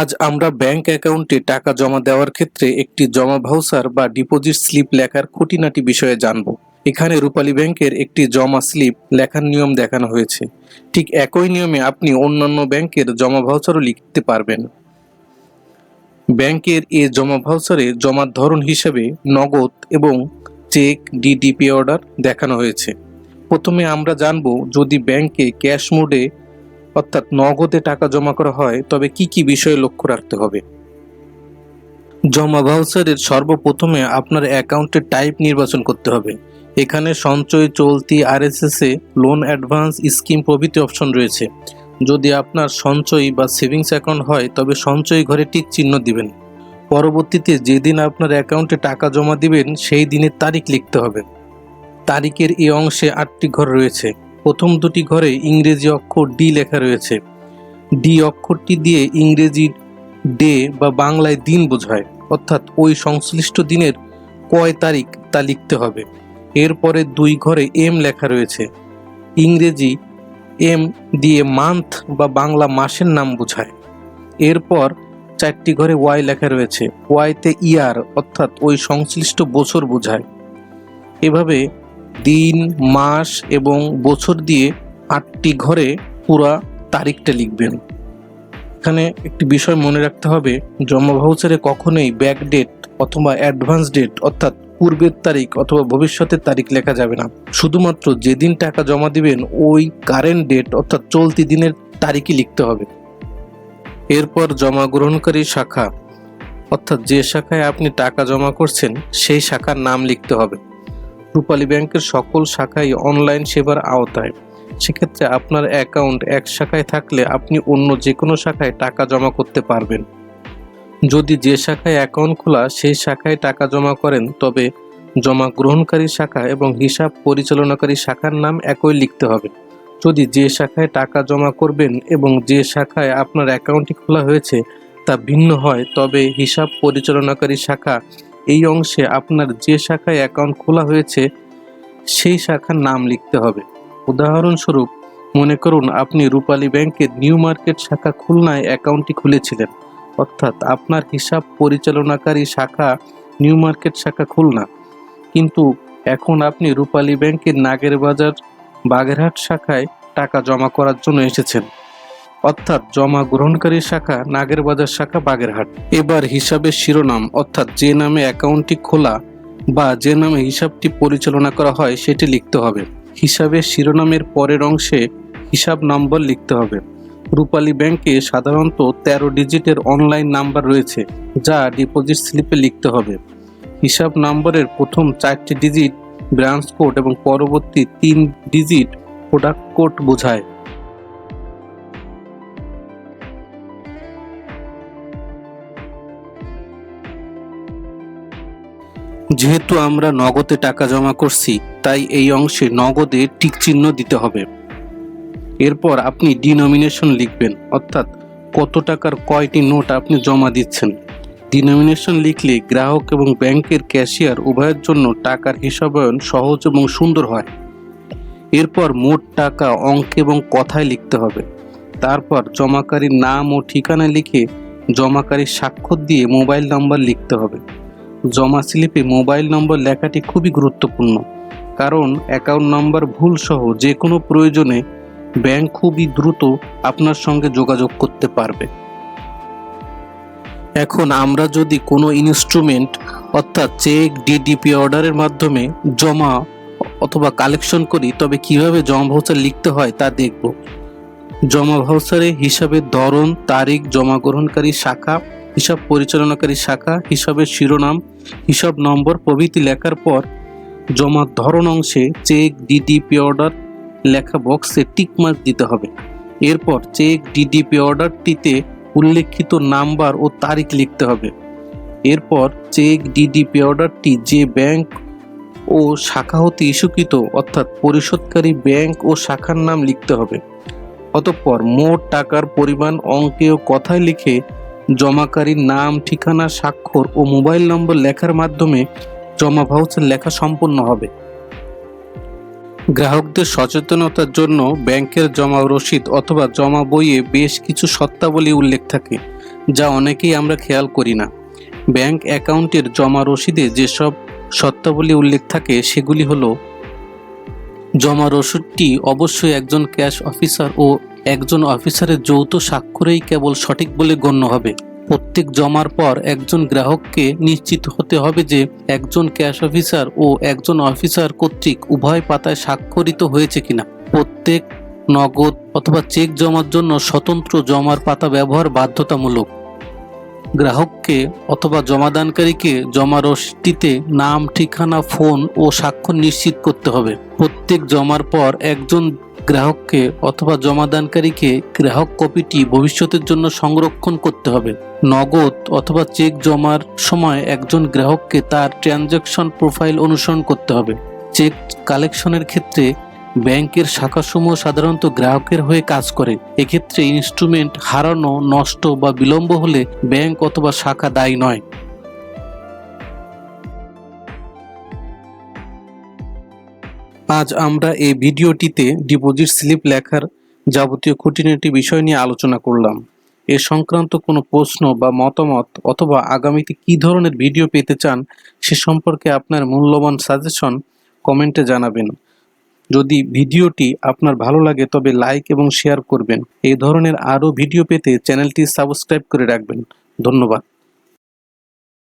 আজ আমরা ব্যাংক অ্যাকাউন্টে টাকা জমা দেওয়ার ক্ষেত্রে একটি জমা ভাউচার বা ডিপোজিট স্লিপ লেখার খুঁটিনাটি বিষয়ে জানব। এখানে রূপালী ব্যাংকের একটি জমা স্লিপ লেখার নিয়ম দেখানো হয়েছে। ঠিক একই নিয়মে আপনি অন্যান্য ব্যাংকের জমা ভাউচারও লিখতে পারবেন। ব্যাংকের এ জমা ভাউচারে জমার ধরন হিসেবে নগদ এবং চেক, ডিডিপি অর্ডার দেখানো হয়েছে। প্রথমে আমরা জানব যদি ব্যাংকে ক্যাশ মোডে অর্থাৎ নগদে টাকা জমা করা হয়, তবে কি কি বিষয়ে লক্ষ্য রাখতে হবে? জমা ভাউচারের সর্বপ্রথমে আপনার অ্যাকাউন্টের টাইপ নির্বাচন করতে হবে। এখানে সঞ্চয়, চলতি আরএসএস এ লোন অ্যাডভান্স স্কিম প্রভৃতি অপশন রয়েছে। যদি আপনার সঞ্চয় বা সেভিংস অ্যাকাউন্ট হয়, তবে সঞ্চয় ঘরে টিক চিহ্ন দিবেন। পরবর্তীতে যেদিন আপনার অ্যাকাউন্টে টাকা জমা দিবেন, সেই দিনের তারিখ লিখতে হবে। তারিখের এই অংশে আটটি ঘর রয়েছে। প্রথম দুটি ঘরে ইংরেজি অক্ষর ডি লেখা রয়েছে। ডি অক্ষরটি দিয়ে ইংরেজি ডে বা বাংলায় দিন বোঝায়, অর্থাৎ ওই সংশ্লিষ্ট দিনের কয় তারিখ তা লিখতে হবে। এরপরে দুই ঘরে এম লেখা রয়েছে। ইংরেজি এম দিয়ে মান্থ বা বাংলা মাসের নাম বোঝায়। এরপর চারটি ঘরে ওয়াই লেখা রয়েছে। ওয়াইতে ইয়ার অর্থাৎ ওই সংশ্লিষ্ট বছর বোঝায়। এভাবে দিন মাস এবং বছর দিয়ে আটটি ঘরে পুরা তারিখটা লিখবেন। এখানে একটি বিষয় মনে রাখতে হবে জমা ভাউচারে কখনোই ব্যাক ডেট অথবা অ্যাডভান্স ডেট অর্থাৎ পূর্বের তারিখ অথবা ভবিষ্যতের তারিখ লেখা যাবে না। শুধুমাত্র যেদিন টাকা জমা দিবেন, ওই কারেন্ট ডেট অর্থাৎ চলতি দিনের তারিখই লিখতে হবে। এরপর জমা গ্রহণকারী শাখা, অর্থাৎ যে শাখায় আপনি টাকা জমা করছেন, সেই শাখার নাম লিখতে হবে। রূপালী ব্যাংকের সকল শাখাই অনলাইন সেবার আওতায়। সেক্ষেত্রে আপনার অ্যাকাউন্ট এক শাখায় থাকলে আপনি অন্য যে কোনো শাখায় টাকা জমা করতে পারবেন। যদি যে শাখায় অ্যাকাউন্ট খোলা, সেই শাখায় টাকা জমা করেন, তবে জমা গ্রহণকারী শাখা এবং হিসাব পরিচালনাকারী শাখার নাম একই লিখতে হবে। যদি যে শাখায় টাকা জমা করবেন এবং যে শাখায় আপনার অ্যাকাউন্টটি খোলা হয়েছে তা ভিন্ন হয়, তবে হিসাব পরিচালনাকারী শাখা এই অংশে আপনার যে শাখায় অ্যাকাউন্ট খোলা হয়েছে, সেই শাখার নাম লিখতে হবে। উদাহরণস্বরূপ, মনে করুন আপনি রূপালী ব্যাংকের নিউ মার্কেট শাখা খুলনায় অ্যাকাউন্টটি খুলেছিলেন। অর্থাৎ আপনার হিসাব পরিচালনাকারী শাখা নিউ মার্কেট শাখা খুলনা। কিন্তু এখন আপনি রূপালী ব্যাংকের নাগের বাজার বাগেরহাট শাখায় টাকা জমা করার জন্য এসেছেন। অর্থাৎ জমা গ্রহণকারী শাখা নাগেরবাজার শাখা, বাগেরহাট। এবার হিসাবের শিরোনাম, অর্থাৎ যে নামে অ্যাকাউন্টটি খোলা বা যে নামে হিসাবটি পরিচালনা করা হয়, সেটি লিখতে হবে। হিসাবের শিরোনামের পরের অংশে হিসাব নম্বর লিখতে হবে। রূপালী ব্যাংকে সাধারণত তেরো ডিজিটের অনলাইন নাম্বার রয়েছে, যা ডিপোজিট স্লিপে লিখতে হবে। হিসাব নম্বরের প্রথম চারটি ডিজিট ব্রাঞ্চ কোড এবং পরবর্তী তিন ডিজিট প্রোডাক্ট কোড বোঝায়। যেহেতু আমরা নগদে টাকা জমা করছি, তাই এই অংশে নগদে টিক চিহ্ন দিতে হবে। এরপর আপনি ডিনোমিনেশন লিখবেন, অর্থাৎ কত টাকার কয়টি নোট আপনি জমা দিচ্ছেন। ডিনোমিনেশন লিখলে গ্রাহক এবং ব্যাংকের ক্যাশিয়ার উভয়ের জন্য টাকার হিসাবায়ন সহজ এবং সুন্দর হয়। এরপর মোট টাকা অঙ্ক এবং কথায় লিখতে হবে। তারপর জমাকারীর নাম ও ঠিকানা লিখে জমাকারীর স্বাক্ষর দিয়ে মোবাইল নাম্বার লিখতে হবে। জমা স্লিপে মোবাইল নম্বর লেখাটি খুবই গুরুত্বপূর্ণ, কারণ অ্যাকাউন্ট নম্বর ভুল সহ যে কোনো প্রয়োজনে ব্যাংক খুবই দ্রুত আপনার সঙ্গে যোগাযোগ করতে পারবে। এখন আমরা যদি কোনো ইনস্ট্রুমেন্ট অর্থাৎ চেক ডিডিপি অর্ডারের মাধ্যমে জমা অথবা কালেকশন করি, তবে কীভাবে জমা ভাউচার লিখতে হয় তা দেখব। জমা ভাউচারে হিসাবের ধরন, তারিখ, জমা গ্রহণকারী শাখা হিসাব পরিচালনাকারী শাখা হিসাবের শিরোনাম, হিসাব নম্বর প্রভৃতি লেখার পর জমার ধরন অংশে চেক ডিডিপি অর্ডার লেখা বক্সে টিকমার্ক দিতে হবে। এরপর চেক ডিডিপি অর্ডারটিতে উল্লেখিত নাম্বার ও তারিখ লিখতে হবে। এরপর চেক ডিডিপি অর্ডারটি যে ব্যাংক ও শাখা হতে ইস্যুকৃত, অর্থাৎ পরিশোধকারী ব্যাংক ও শাখার নাম লিখতে হবে। অতঃপর মোট টাকার পরিমাণ, অঙ্কে ও কথায় লিখে জমাকারীর নাম, ঠিকানা, স্বাক্ষর ও মোবাইল নম্বর লেখার মাধ্যমে জমা ভাউচার লেখা সম্পন্ন হবে। গ্রাহকদের সচেতনতার জন্য ব্যাংকের জমা রসিদ অথবা জমা বইয়ে বেশ কিছু শর্তাবলী উল্লেখ থাকে, যা অনেকেই আমরা খেয়াল করি না। ব্যাংক অ্যাকাউন্টের জমা রসিদে যেসব শর্তাবলী উল্লেখ থাকে, সেগুলি হলো জমা রসিদটি অবশ্যই একজন ক্যাশ অফিসার ও একজন অফিসারের যৌথ স্বাক্ষরেই কেবল সঠিক বলে গণ্য হবে। প্রত্যেক জমার পর একজন গ্রাহককে নিশ্চিত হতে হবে যে একজন ক্যাশ অফিসার ও একজন অফিসার কর্তৃক উভয় পাতায় স্বাক্ষরিত হয়েছে কিনা। প্রত্যেক নগদ অথবা চেক জমার জন্য স্বতন্ত্র জমার পাতা ব্যবহার বাধ্যতামূলক। গ্রাহককে অথবা জমাদানকারীকে জমা রসিদটিতে নাম, ঠিকানা, ফোন ও স্বাক্ষর নিশ্চিত করতে হবে। প্রত্যেক জমার পর একজন গ্রাহককে অথবা জমাদানকারীকে গ্রাহক কপিটি ভবিষ্যতের জন্য সংরক্ষণ করতে হবে। নগদ অথবা চেক জমার সময় একজন গ্রাহককে তার ট্রানজ্যাকশন প্রোফাইল অনুসরণ করতে হবে। চেক কালেকশনের ক্ষেত্রে ব্যাংকের শাখাসমূহ সাধারণত গ্রাহকের হয়ে কাজ করে। এক্ষেত্রে ইনস্ট্রুমেন্ট হারানো, নষ্ট বা বিলম্ব হলে ব্যাংক অথবা শাখা দায়ী নয়। আজ আমরা এই ভিডিওটিতে ডিপোজিট স্লিপ লেখার যাবতীয় খুঁটিনাটি বিষয় নিয়ে আলোচনা করলাম। এ সংক্রান্ত কোনো প্রশ্ন বা মতামত অথবা আগামীতে কী ধরনের ভিডিও পেতে চান সে সম্পর্কে আপনার মূল্যবান সাজেশন কমেন্টে জানাবেন। যদি ভিডিওটি আপনার ভালো লাগে তবে লাইক এবং শেয়ার করবেন। এই ধরনের আরও ভিডিও পেতে চ্যানেলটি সাবস্ক্রাইব করে রাখবেন। ধন্যবাদ।